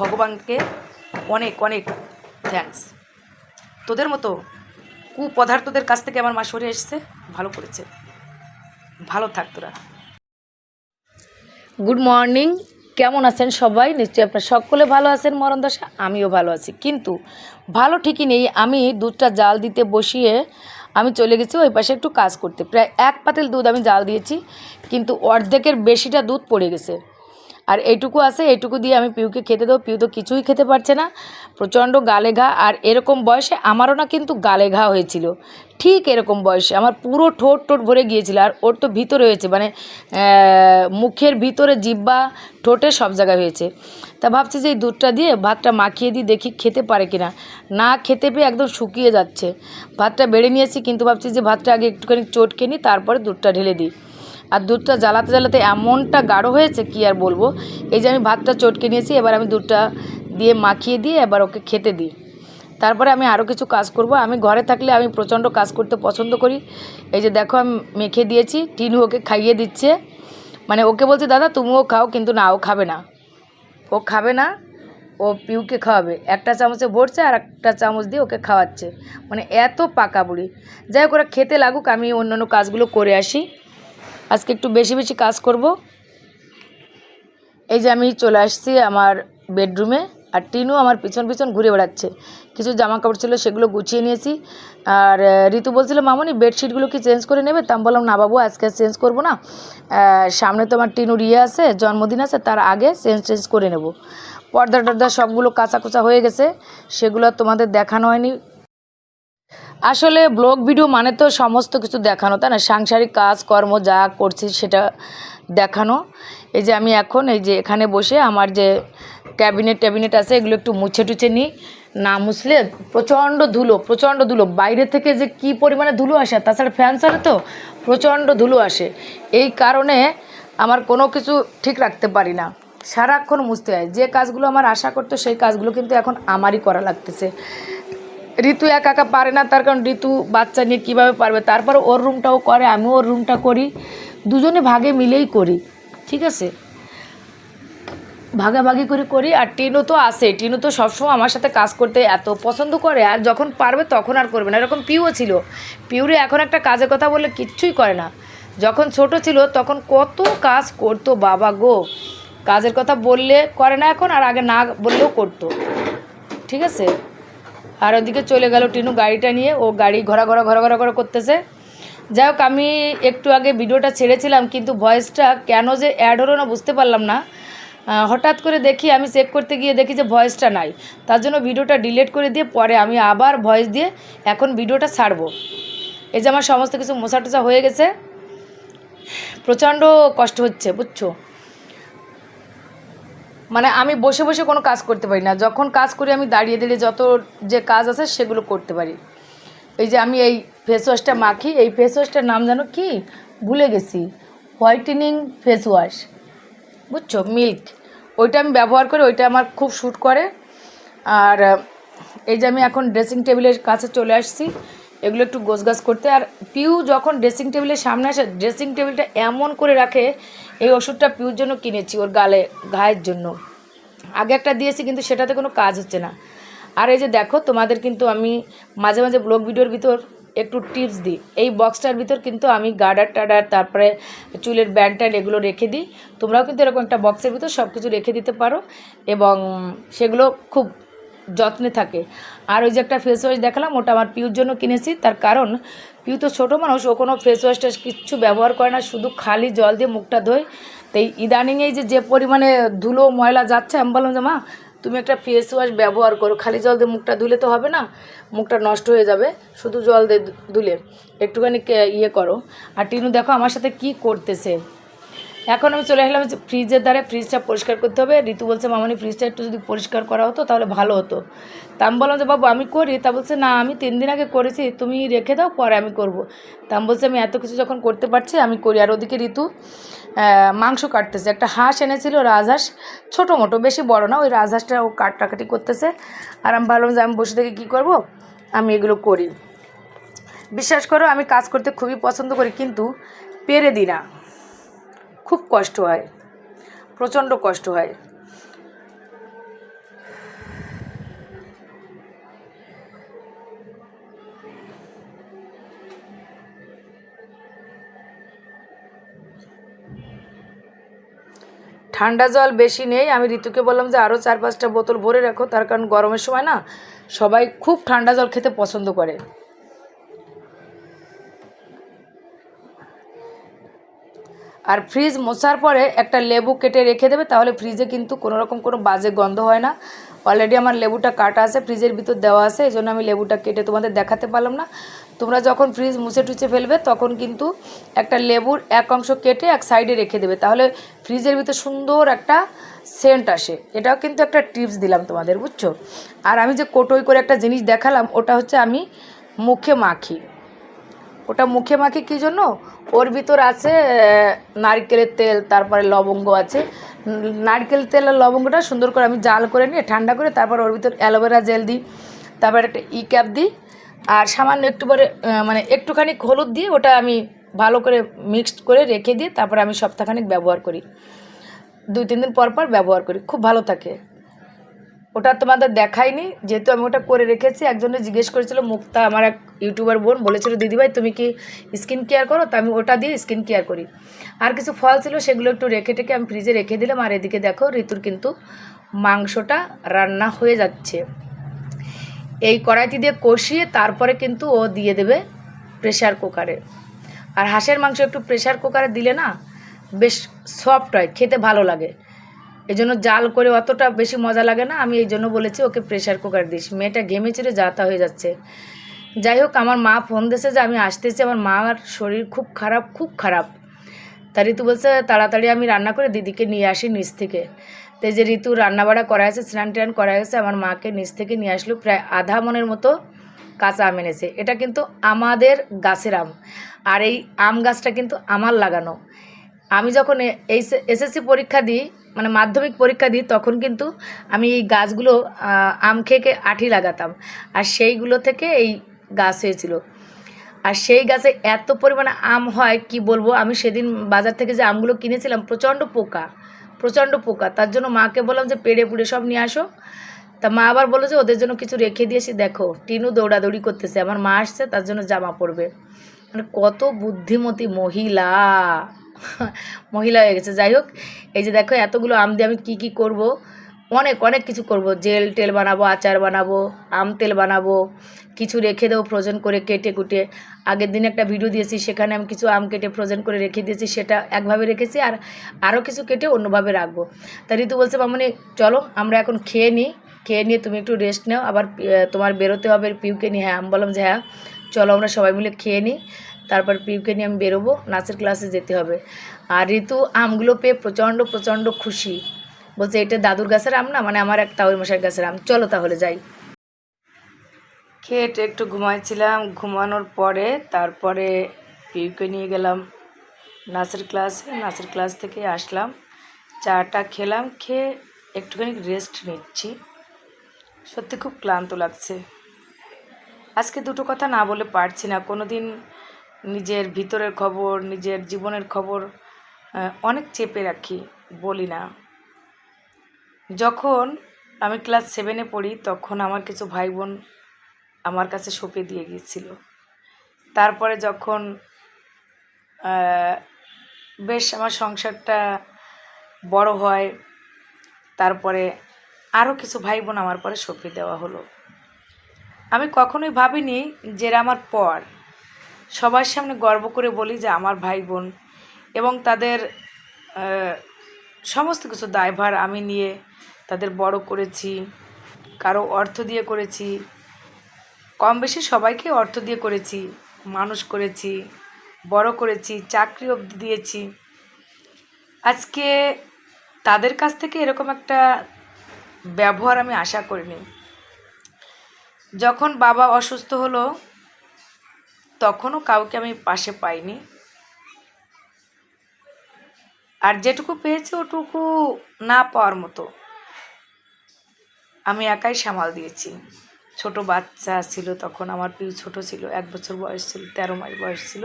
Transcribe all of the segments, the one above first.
ভগবানকে অনেক অনেক থ্যাঙ্কস তোদের মতো কুপদার্থদের কাছ থেকে আমার মা সরে এসছে, ভালো করেছে। ভালো থাক তোরা। গুড মর্নিং কেমন আছেন সবাই? নিশ্চয়ই আপনার সকলে ভালো আছেন, মরণ দশা? আমিও ভালো আছি। কিন্তু ভালো ঠিকই নেই। আমি দুধটা জাল দিতে বসিয়ে আমি চলে গেছি, ওই পাশে একটু কাজ করতে। প্রায় এক পাতিল দুধ আমি জাল দিয়েছি, কিন্তু অর্ধেকের বেশিটা দুধ পড়ে গেছে। আর এইটুকু আছে এইটুকু দিয়ে আমি পিউকে খেতে দেবো। পিউ তো কিছুই খেতে পারছে না। প্রচণ্ড গালে ঘা। আর এরকম বয়সে আমারও না কিন্তু গালে ঘা হয়েছিল। ঠিক এরকম বয়সে। আমার পুরো ঠোঁট ঠোঁট ভরে গিয়েছিল। আর ওর তো ভিতরে হয়েছে মানে মুখের ভিতরে জিব্বা, ঠোঁটে সব জায়গায় হয়েছে। তা ভাবছি যে এই দুধটা দিয়ে ভাতটা মাখিয়ে দিই, দেখি খেতে পারে কিনা। না খেতে পেয়ে একদম শুকিয়ে যাচ্ছে। ভাতটা বেড়ে নিয়েছি, কিন্তু ভাবছি যে ভাতটা আগে একটুখানি চটকে নিই, তারপরে দুধটা ঢেলে দিই। আর দুধটা জ্বালাতে জ্বালাতে এমনটা গাঢ় হয়েছে, কি আর বলব? এই যে আমি ভাতটা চটকে নিয়েছি, এবার আমি দুধটা দিয়ে মাখিয়ে দিয়ে এবার ওকে খেতে দিই। তারপরে আমি আরও কিছু কাজ করব। আমি ঘরে থাকলে আমি প্রচণ্ড কাজ করতে পছন্দ করি। এই যে দেখো, আমি মেখে দিয়েছি, টিনু ওকে খাইয়ে দিচ্ছে। মানে ওকে বলছে, দাদা, তুমিও খাও, কিন্তু না, ও খাবে না। ও খাবে না, ও পিউকে খাওয়াবে। একটা চামচে ভরছে আর একটা চামচ দিয়ে ওকে খাওয়াচ্ছে। মানে এত পাকা বুড়ি যাই হোক, ওরা খেতে লাগুক, আমি অন্য অন্য কাজগুলো করে আসি। আজকে একটু বেশি বেশি কাজ করব। এই যে আমি চলে আসছি আমার বেডরুমে আর টিনু আমার পিছন পিছন ঘুরে বেড়াচ্ছে। কিছু জামা কাপড় ছিল সেগুলো গুছিয়ে নিয়েছি। আর ঋতু বলছিল, মামনি, বেডশিটগুলো কি চেঞ্জ করে নেবে? তা বললাম, না বাবু, আজকে চেঞ্জ করব না। সামনে তো আমার টিনুর ইয়ে আছে, জন্মদিন আছে, তার আগে চেঞ্জ চেঞ্জ করে নেব। পর্দা টর্দা সবগুলো কাঁচা কুচা হয়ে গেছে, সেগুলো তোমাদের দেখানো হয়নি। আসলে ব্লগ ভিডিও মানে তো সমস্ত কিছু দেখানো, তাই না? সাংসারিক কাজ কর্ম যা করছি সেটা দেখানো। এই যে আমি এখন এই যে এখানে বসে আমার যে ক্যাবিনেট ট্যাবিনেট আছে, এগুলো একটু মুছে টুছে নিই। না মুছলে প্রচণ্ড ধুলো প্রচণ্ড ধুলো। বাইরে থেকে যে কি পরিমাণে ধুলো আসে তাছাড়া ফ্যান ছাড়া তো প্রচণ্ড ধুলো আসে। এই কারণে আমার কোনো কিছু ঠিক রাখতে পারি না। সারাক্ষণ মুছতে হয়। যে কাজগুলো আমার আশা করতো, সেই কাজগুলো কিন্তু এখন আমারই করা লাগতেছে। ঋতু একা একা পারে না, তার কারণ ঋতু বাচ্চা নিয়ে কীভাবে পারবে? তারপর ওর রুমটাও করে, আমিও ওর রুমটা করি, দুজনে ভাগে মিলেই করি, ঠিক আছে? ভাগাভাগি করে করি, আর টিনু তো আসে, টিনু তো সবসময় আমার সাথে কাজ করতে এত পছন্দ করে, আর যখন পারবে তখন আর করবে না। এরকম পিউও ছিল। পিউরে এখন একটা কাজের কথা বললে কিচ্ছুই করে না। যখন ছোট ছিল, তখন কত কাজ করতো, বাবা গো! কাজের কথা বললে করে না এখন, আর আগে না বললেও করতো। ঠিক আছে? আর ওদিকে চলে গেল টিনু গাড়িটা নিয়ে, ও গাড়ি ঘোরা ঘোরা ঘোরা ঘোরা ঘোরা করতেছে। যাই হোক, আমি একটু আগে ভিডিওটা ছেড়েছিলাম, কিন্তু ভয়েসটা কেন যে অ্যাড হলো না বুঝতে পারলাম না। হঠাৎ করে দেখি, আমি চেক করতে গিয়ে দেখি যে ভয়েসটা নাই। তার জন্য ভিডিওটা ডিলিট করে দিয়ে পরে আমি আবার ভয়েস দিয়ে এখন ভিডিওটা ছাড়বো। এই যে আমার সমস্ত কিছু মোছা টোছা হয়ে গেছে। প্রচণ্ড কষ্ট হচ্ছে, বুঝছ? মানে আমি বসে বসে কোনো কাজ করতে পারি না। যখন কাজ করি, আমি দাঁড়িয়ে দাঁড়িয়ে যত যে কাজ আছে, সেগুলো করতে পারি। এই যে আমি এই ফেস ওয়াশটা মাখি, এই ফেস ওয়াশটার নাম জানো কি? ভুলে গেছি। হোয়াইটেনিং ফেস ওয়াশ বুঝছ? মিল্ক ওইটা আমি ব্যবহার করি ওইটা আমার খুব শ্যুট করে। আর, এই যে আমি এখন ড্রেসিং টেবিলের কাছে চলে আসছি। এগুলো একটু গোছগাছ করতে। আর পিউ যখন ড্রেসিং টেবিলের সামনে আসে ড্রেসিং টেবিলটা এমন করে রাখে, এই ওষুধটা পিউর জন্য কিনেছি ওর গালে ঘায়ের জন্য। আগে একটা দিয়েছি, কিন্তু সেটাতে কোনো কাজ হচ্ছে না। আর এই যে দেখো, তোমাদের কিন্তু আমি মাঝে মাঝে ব্লগ ভিডিওর ভিতর একটু টিপস দিই। এই বক্সটার ভিতর কিন্তু আমি গার্ডার টাডার তারপরে চুলের ব্যান্ড ট্যান্ড এগুলো রেখে দিই। তোমরাও কিন্তু এরকম একটা বক্সের ভিতর সব কিছু রেখে দিতে পারো এবং সেগুলো খুব যত্নে থাকে। আর ওই যে একটা ফেস ওয়াশ দেখালাম, ওটা আমার পিউর জন্য কিনেছি। তার কারণ, পিউ তো ছোটো মানুষ, ও কোনো ফেস ওয়াশটা কিচ্ছু ব্যবহার করে না, শুধু খালি জল দিয়ে মুখটা ধোয়। তাই ইদানিংয়ে যে যে পরিমাণে ধুলো, ময়লা যাচ্ছে, আমি বললাম যে, মা, তুমি একটা ফেস ওয়াশ ব্যবহার করো। খালি জল দিয়ে মুখটা ধুলে তো হবে না, মুখটা নষ্ট হয়ে যাবে। শুধু জল দিয়ে ধুলে, একটুখানি ইয়ে করো। আর টিনু দেখো, আমার সাথে কি করতেছে? এখন আমি চলে যে ফ্রিজের দ্বারা, ফ্রিজটা পরিষ্কার করতে হবে। ঋতু বলছে, মামনি, ফ্রিজটা একটু যদি পরিষ্কার করা হতো তাহলে ভালো হতো। তা আমি বললাম যে, বাবু, আমি করি। তা বলছে, না, আমি তিন দিন আগে করেছি, তুমি রেখে দাও, পরে আমি করব। তা আমি বলছি, আমি এত কিছু যখন করতে পারছি, আমি করি। আর ওদিকে ঋতু মাংস কাটতেছে। একটা হাঁস এনেছিল, রাজহাঁস, ছোটো মোটো, বেশি বড় না, ওই রাজহাঁসটা ও কাটাকাটি করতেছে। আর আমি ভাবলাম যে, আমি বসে থেকে কী করব? আমি এগুলো করি। বিশ্বাস করো, আমি কাজ করতে খুবই পছন্দ করি, কিন্তু পেরে দিই না। খুব কষ্ট হয়, প্রচণ্ড কষ্ট হয়। ঠান্ডা জল বেশি নেই, আমি ঋতুকে বললাম যে আরও চার পাঁচটা বোতল ভরে রাখো, তার কারণ গরমের সময় না সবাই খুব ঠান্ডা জল খেতে পছন্দ করে। আর ফ্রিজ মোছার পরে একটা লেবু কেটে রেখে দেবে, তাহলে ফ্রিজে কিন্তু কোনো রকম কোনো বাজে গন্ধ হয় না। অলরেডি আমার লেবুটা কাটা আছে, ফ্রিজের ভিতর দেওয়া আছে, এই জন্য আমি লেবুটা কেটে তোমাদের দেখাতে পারলাম না। তোমরা যখন ফ্রিজ মুছে টুছে ফেলবে, তখন কিন্তু একটা লেবুর এক অংশ কেটে এক সাইডে রেখে দেবে, তাহলে ফ্রিজের ভিতর সুন্দর একটা সেন্ট আসে। এটাও কিন্তু একটা টিপস দিলাম তোমাদের, বুঝছ? আর আমি যে কোটোই করে একটা জিনিস দেখালাম, ওটা হচ্ছে আমি মুখে মাখি। ওটা মুখে মাখি কী জন্য? ওর ভিতর আছে নারকেলের তেল, তারপরে লবঙ্গ আছে। নারকেল তেল আর লবঙ্গটা সুন্দর করে আমি জাল করে নিয়ে ঠান্ডা করে তারপর ওর ভিতর অ্যালোভেরা জেল দিই, তারপর একটা ই ক্যাপ দিই। আর সামান্য একটু পরে মানে একটুখানি হলুদ দিয়ে ওটা আমি ভালো করে মিক্সড করে রেখে দিয়ে তারপর আমি সপ্তাহখানিক ব্যবহার করি। দুই তিন দিন পর পর ব্যবহার করি, খুব ভালো থাকে। ওটা তোমাদের দেখাইনি, যেহেতু আমি ওটা করে রেখেছি, একজনে জিজ্ঞেস করেছিল, মুক্তা আমার এক ইউটিউবার বোন, বলেছিল, দিদিভাই, তুমি কি স্কিন কেয়ার করো? তো আমি ওটা দিয়ে স্কিন কেয়ার করি। আর কিছু ফল ছিল, সেগুলো একটু রেখে টেকে আমি ফ্রিজে রেখে দিলাম, আর এদিকে দেখো, ঋতুর কিন্তু মাংসটা রান্না হয়ে যাচ্ছে। এই কড়াইটি দিয়ে কষিয়ে তারপরে কিন্তু ও দিয়ে দেবে প্রেশার কুকারে আর হাঁসের মাংস একটু প্রেশার কুকারে দিলে না, বেশ সফট হয়, খেতে ভালো লাগে। এই জন্য জাল করে অতটা বেশি মজা লাগে না। আমি এই জন্য বলেছি, ওকে প্রেশার কুকার দিস। মেয়েটা ঘেমে চিরে যাতা হয়ে যাচ্ছে। যাই হোক, আমার মা ফোন দিয়েছে যে আমি আসতেছি। আমার মার শরীর খুব খারাপ খুব খারাপ। তা ঋতু বলছে, তাড়াতাড়ি আমি রান্না করে দিদিকে নিয়ে আসি নিচ থেকে। তো যে ঋতু রান্নাবাড়া করা হয়েছে, স্নান টান করা হয়েছে, আমার মাকে নিচ থেকে নিয়ে আসলো। প্রায় আধা মনের মতো কাঁচা আম এনেছে। এটা কিন্তু আমাদের গাছের আম। আর এই আম গাছটা কিন্তু আমার লাগানো। আমি যখন এই এসএসসি পরীক্ষা দিই মানে মাধ্যমিক পরীক্ষা দিই, তখন কিন্তু আমি এই গাছগুলো আম খেয়ে আঠি লাগাতাম। আর সেইগুলো থেকে এই গাছ হয়েছিল। আর সেই গাছে এত পরিমাণে আম হয়, কি বলব? আমি সেদিন বাজার থেকে যে আমগুলো কিনেছিলাম, প্রচণ্ড পোকা প্রচণ্ড পোকা। তার জন্য মাকে বললাম যে, পেড়ে পুড়ে সব নিয়ে আসো। তা মা আবার বলল যে, ওদের জন্য কিছু রেখে দিয়েছি দেখো, টিনু দৌড়াদৌড়ি করতেছে। আমার মা আসছে, তার জন্য জামা পরবে। মানে কত বুদ্ধিমতী মহিলা! মহিলা হয়ে গেছে। যাই হোক, এই যে দেখো এতগুলো আম দিয়ে আমি কী কী করব? অনেক অনেক কিছু করব। জেল টেল বানাবো, আচার বানাবো, আম তেল বানাবো, কিছু রেখে দেবো ফ্রোজেন করে কেটে কুটে। আগের দিন একটা ভিডিও দিয়েছি, সেখানে আমি কিছু আম কেটে ফ্রোজেন করে রেখে দিয়েছি, সেটা একভাবে রেখেছি আর আরও কিছু কেটে অন্যভাবে রাখব। তা ঋতু বলছে, মামনি, চলো, আমরা এখন খেয়ে নিই খেয়ে নিয়ে তুমি একটু রেস্ট নাও। আবার তোমার বেরোতে হবে, পিউকে নিয়ে। হ্যাঁ আমি বললাম যে হ্যাঁ চলো আমরা সবাই মিলে খেয়ে নিই তারপর পিউকে নিয়ে আমি বেরোবো, নাচের ক্লাসে যেতে হবে। আর ঋতু আমগুলো পেয়ে প্রচণ্ড প্রচণ্ড খুশি। বলছে, এটা দাদুর গাছের আম না? মানে আমার এক তাওই মশাই গাছের আম। চলো তাহলে যাই। খেয়ে একটু ঘুমাইছিলাম। ঘুমানোর পরে তারপরে পিউকে নিয়ে গেলাম নাচের ক্লাসে নাচের ক্লাস থেকে আসলাম। চাটা খেলাম, খেয়ে একটুখানি রেস্ট নিচ্ছি। সত্যি খুব ক্লান্ত লাগছে। আজকে দুটো কথা না বলে পারছি না। কোনো দিন নিজের ভিতরের খবর, নিজের জীবনের খবর অনেক চেপে রাখি, বলি না। যখন আমি ক্লাস সেভেনে পড়ি, তখন আমার কিছু ভাই বোন আমার কাছে সঁপে দিয়ে গিয়েছিল। তারপরে যখন বেশ আমার সংসারটা বড় হয়, তারপরে আরও কিছু ভাই বোন আমার পরে সঁপে দেওয়া হলো। আমি কখনোই ভাবিনি যে এরা আমার পর। সবার সামনে গর্ব করে বলি যে আমার ভাই বোন এবং তাদের সমস্ত কিছু দায়ভার আমি নিয়ে তাদের বড় করেছি, কারও অর্থ দিয়ে করেছি কম বেশি সবাইকে অর্থ দিয়ে করেছি, মানুষ করেছি, বড় করেছি, চাকরি অবধি দিয়েছি। আজকে তাদের কাছ থেকে এরকম একটা ব্যবহার আমি আশা করিনি। যখন বাবা অসুস্থ হলো তখনও কাউকে আমি পাশে পাইনি। আর যেটুকু পেয়েছি ওটুকু না পাওয়ার মতো। আমি একাই সামাল দিয়েছি। ছোট বাচ্চা ছিল তখন, আমার পিউ ছোট ছিল, এক বছর বয়স ছিল, তেরো মাস বয়স ছিল।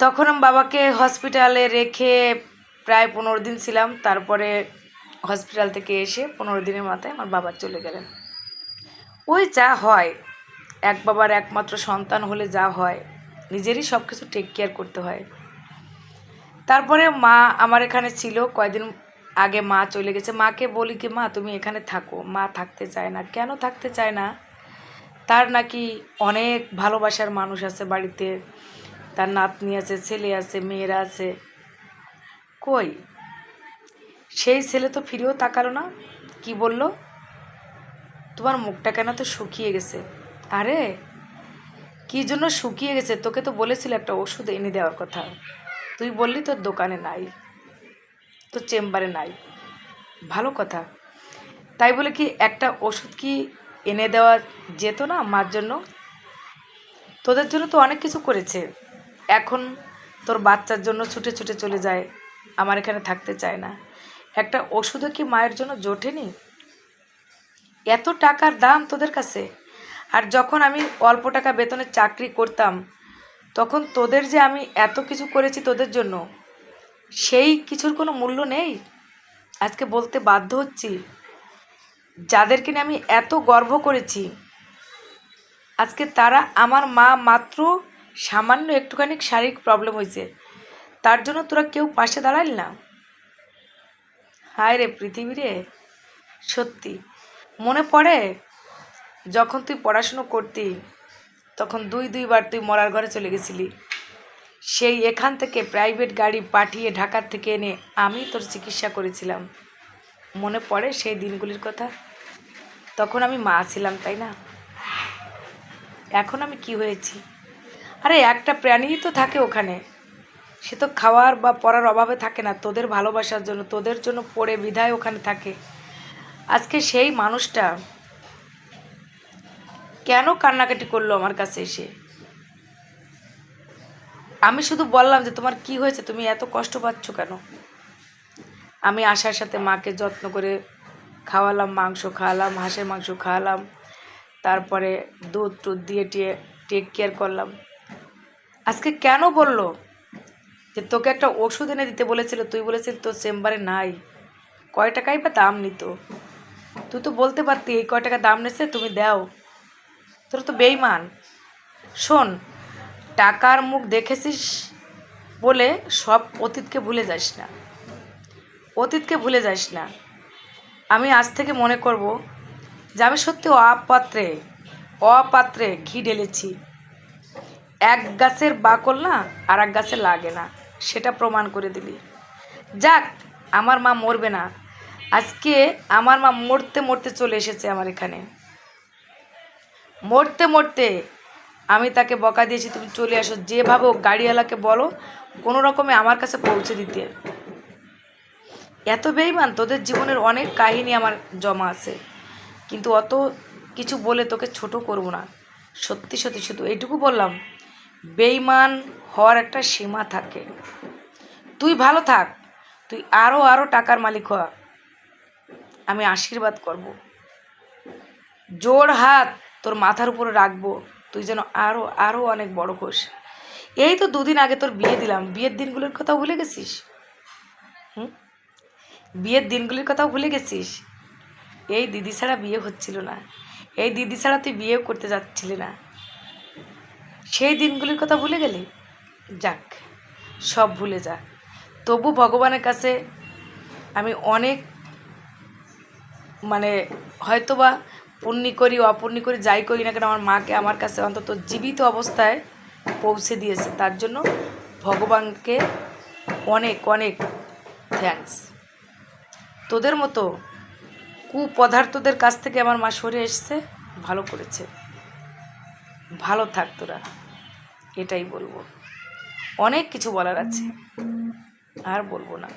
তখন আমি বাবাকে হসপিটালে রেখে প্রায় পনেরো দিন ছিলাম। তারপরে হসপিটাল থেকে এসে পনেরো দিনের মাথায় আমার বাবা চলে গেলেন। ওই যা হয় এক বাবার একমাত্র সন্তান হলে যা হয়, নিজেরই সব কিছু টেক কেয়ার করতে হয়। তারপরে মা আমার এখানে ছিল কয়দিন আগে মা চলে গেছে। মাকে বলি কি, মা, তুমি এখানে থাকো। মা থাকতে চায় না। কেন থাকতে চায় না? তার নাকি অনেক ভালোবাসার মানুষ আছে বাড়িতে। তার নাতনি আছে, ছেলে আছে, মেয়েরা আছে। কই? সেই ছেলে তো ফিরেও তাকালো না। কি বলল? তোমার মুখটা কেন তো শুকিয়ে গেছে? আরে, কি জন্য শুকিয়ে গেছে? তোকে তো বলেছিল একটা ওষুধ এনে দেওয়ার কথা। তুই বললি তোর দোকানে নাই, তোর চেম্বারে নাই। ভালো কথা। তাই বলে কি একটা ওষুধ কি এনে দেওয়া যেত না মার জন্য? তোদের জন্য তো অনেক কিছু করেছে। এখন তোর বাচ্চার জন্য ছুটে ছুটে চলে যায়, আমার এখানে থাকতে চায় না। একটা ওষুধও কি মায়ের জন্য জোটেনি? এত টাকার দাম তোদের কাছে? আর যখন আমি অল্প টাকা বেতনে চাকরি করতাম, তখন তোদের যে আমি এত কিছু করেছি তোদের জন্য, সেই কিছুর কোনো মূল্য নেই? আজকে বলতে বাধ্য হচ্ছি। যাদেরকে নিয়ে আমি এত গর্ব করেছি, আজকে তারা আমার মা মাত্র সামান্য একটুখানি শারীরিক প্রবলেম হয়েছে। তার জন্য তোরা কেউ পাশে দাঁড়ালি না। হায় রে পৃথিবী রে, সত্যি। মনে পড়ে? যখন তুই পড়াশুনো করতি, তখন দুই দুইবার তুই মরার ঘরে চলে গেছিলি। সেই এখান থেকে প্রাইভেট গাড়ি পাঠিয়ে ঢাকার থেকে এনে আমি তোর চিকিৎসা করেছিলাম। মনে পড়ে সেই দিনগুলির কথা? তখন আমি মা ছিলাম, তাই না? এখন আমি কি হয়েছি? আরে, একটা প্রাণীই তো থাকে ওখানে। সে তো খাওয়ার বা পড়ার অভাবে থাকে না। তোদের ভালোবাসার জন্য, তোদের জন্য পড়ে বিধায় ওখানে থাকে। আজকে সেই মানুষটা কেন কান্নাকাটি করল আমার কাছে এসে? আমি শুধু বললাম যে, তোমার কি হয়েছে? তুমি এত কষ্ট পাচ্ছ কেন? আমি আশার সাথে মাকে যত্ন করে খাওয়ালাম, মাংস খাওয়ালাম, হাঁসের মাংস খাওয়ালাম, তারপরে দুধ টুধ দিয়ে টিয়ে টেক কেয়ার করলাম। আজকে কেন বলল? যে, তোকে একটা ওষুধ এনে দিতে বলেছিল, তুই বলেছিল তোর চেম্বারে নাই। কয় টাকাই বা দাম নিত? তুই তো বলতে পারতি, এই কয় টাকা দাম নেছে তুমি দাও। তোর তো বেইমান শোন, টাকার মুখ দেখেছিস বলে সব অতীতকে ভুলে যাস না। অতীতকে ভুলে যাস না। আমি আজ থেকে মনে করব যে আমি সত্যি অপাত্রে অপাত্রে ঘি ঢেলেছি। এক গাছের বাকল না, আর এক গাছে লাগে না, সেটা প্রমাণ করে দিলি। যাক, আমার মা মরবে না। আজকে আমার মা মরতে মরতে চলে এসেছে আমার এখানে। মরতে মরতে আমি তাকে বকা দিয়েছি, তুমি চলে আসো। যেভাবে হোক গাড়িওয়ালাকে বলো, কোনো রকমে আমার কাছে পৌঁছে দিতে। এত বেইমান, তোদের জীবনের অনেক কাহিনী আমার জমা আছে। কিন্তু অত কিছু বলে তোকে ছোট করব না। সত্যি সত্যি, শুধু এইটুকু বললাম, বেইমান হওয়ার একটা সীমা থাকে। তুই ভালো থাক, তুই আরও আরও টাকার মালিক হওয়া আমি আশীর্বাদ করব। জোর হাত তোর মাথার উপরে রাখব, তুই যেন আরও আরও অনেক বড় হোস। এই তো দুদিন আগে তোর বিয়ে দিলাম। বিয়ের দিনগুলোর কথাও ভুলে গেছিস? হুম? বিয়ের দিনগুলির কথাও ভুলে গেছিস? এই দিদি ছাড়া বিয়ে হচ্ছিল না। এই দিদি ছাড়া তুই বিয়েও করতে যাচ্ছিলি না। সেই দিনগুলির কথা ভুলে গেলি? যাক, সব ভুলে যা। তবু ভগবানের কাছে আমি অনেক মানে হয়তোবা পুণ্যি করি, অপুণ্যি করি, যাই করি না কেন, আমার মাকে আমার কাছে অন্তত জীবিত অবস্থায় পৌঁছে দিয়েছে। তার জন্য ভগবানকে অনেক অনেক থ্যাঙ্কস তোদের মতো কুপদার্থদের কাছ থেকে আমার মা সরে এসছে, ভালো করেছে। ভালো থাক তোরা, এটাই বলব। অনেক কিছু বলার আছে, আর বলব না।